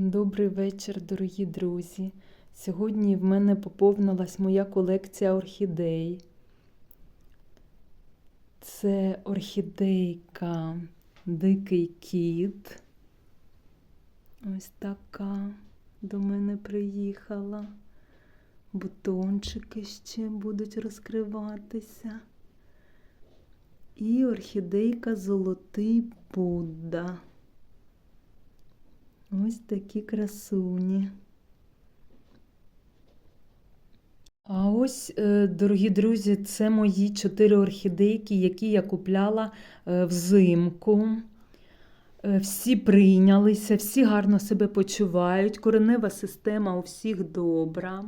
Добрий вечір, дорогі друзі. Сьогодні в мене поповнилась моя колекція орхідей. Це орхідейка Дикий кіт. Ось така до мене приїхала. Бутончики ще будуть розкриватися. І орхідейка Золотий Будда. Ось такі красуні. А ось, е, дорогі друзі, це мої чотири орхідейки, які я купляла е, взимку. Е, Всі прийнялися, всі гарно себе почувають. Коренева система у всіх добра.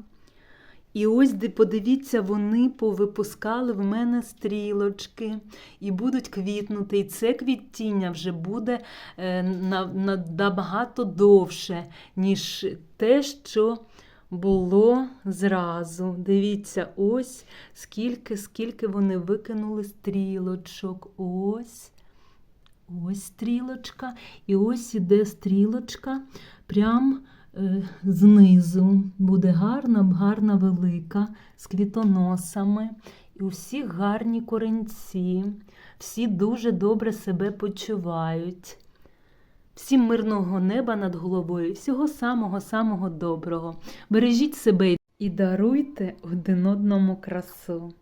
І ось подивіться, вони повипускали в мене стрілочки і будуть квітнути. І це квіттіння вже буде е, на, на, набагато довше, ніж те, що було зразу. Дивіться, ось скільки, скільки вони викинули стрілочок. Ось. Ось стрілочка, і ось іде стрілочка прям знизу. Буде гарна, гарна велика, з квітоносами. І у всіх гарні коренці. Всі дуже добре себе почувають. Всім мирного неба над головою, всього самого-самого доброго. Бережіть себе і даруйте один одному красу.